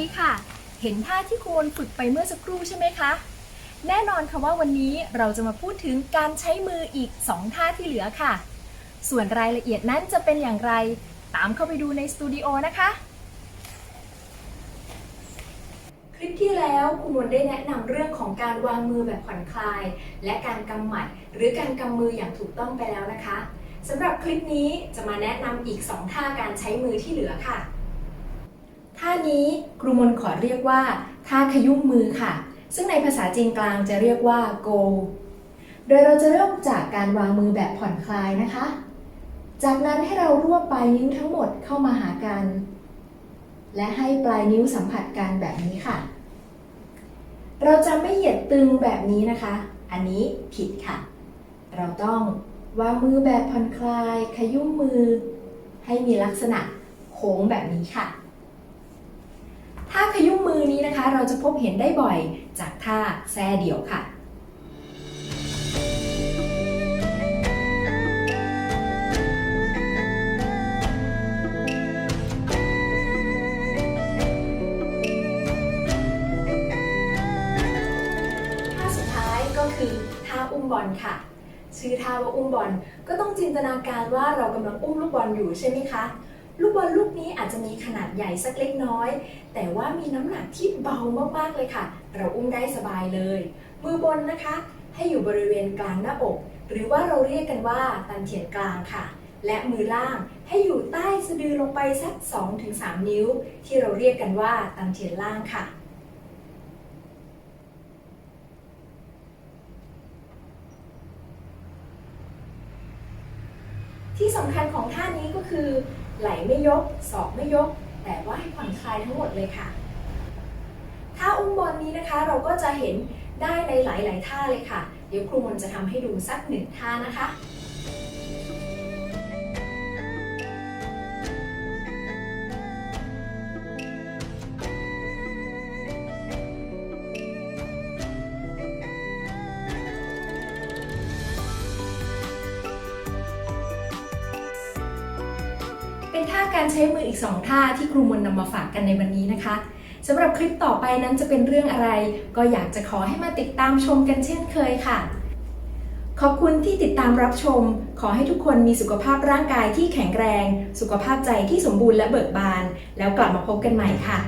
ดีค่ะ เห็นท่าที่ครูมนฝึกไปเมื่อสักครู่ใช่ไหมคะ แน่นอนค่ะว่าวันนี้เราจะมาพูดถึงการใช้มืออีก 2 ท่าที่เหลือค่ะ ส่วนรายละเอียดนั้นจะเป็นอย่างไร ตามเข้าไปดูในสตูดิโอนะคะ คลิปที่แล้วครูมนได้แนะนำเรื่องของการวางมือแบบผ่อนคลาย และการกำหมัด หรือการกำมืออย่างถูกต้องไปแล้วนะคะสำหรับคลิปนี้จะมาแนะนำอีก 2 ท่าการใช้มือที่เหลือค่ะ ท่านี้ครูมนขอเรียกว่าท่าขยุ่มมือค่ะ ซึ่งในภาษาจีนกลางจะเรียกว่า go โดยเราจะเริ่มจากการวางมือแบบผ่อนคลายนะคะ จากนั้นให้เรารวบปลายนิ้วทั้งหมดเข้ามาหากัน และให้ปลายนิ้วสัมผัสกันแบบนี้ค่ะ เราจะไม่เหยียดตึงแบบนี้นะคะ อันนี้ผิดค่ะ เราต้องวางมือแบบผ่อนคลาย ขยุ่มมือ ให้มีลักษณะโค้งแบบนี้ค่ะ มือนี้นะคะ เราจะพบเห็นได้บ่อยจากท่าแซ่เดี่ยวค่ะท่าสุดท้ายก็คือท่าอุ้มบอลค่ะ ชื่อท่าว่าอุ้มบอลก็ต้องจินตนาการว่าเรากำลังอุ้มลูกบอลอยู่ใช่ไหมคะ ลูกบอล นี้อาจจะมีขนาดใหญ่สักเล็กน้อย แต่ว่ามีน้ำหนักที่เบามากๆเลยค่ะ เราอุ้มได้สบายเลย มือบนนะคะ ให้อยู่บริเวณกลางหน้าอก หรือว่าเราเรียกกันว่าตันเฉียนกลางค่ะ และมือล่างให้อยู่ใต้สะดือลงไปสัก 2-3 นิ้ว ที่เราเรียกกันว่าตันเฉียนล่างค่ะ ที่สำคัญของท่านี้ก็คือ ไหลไม่ยก ศอกไม่ยก แต่ว่าให้ผ่อนคลายทั้งหมดเลยค่ะ ท่าอุ้มบอลนี้นะคะเราก็จะเห็นได้ในหลาย ๆ ท่าเลยค่ะ เดี๋ยวครูมนจะทำให้ดูสักหนึ่งท่านะคะ เป็นท่าการใช้มืออีก 2 ท่าที่ครูมนนำมาฝากกันในวันนี้นะคะสำหรับคลิปต่อไปนั้นจะเป็นเรื่องอะไร ก็อยากจะขอให้มาติดตามชมกันเช่นเคยค่ะ ขอบคุณที่ติดตามรับชม ขอให้ทุกคนมีสุขภาพร่างกายที่แข็งแรง สุขภาพใจที่สมบูรณ์และเบิกบาน แล้วกลับมาพบกันใหม่ค่ะ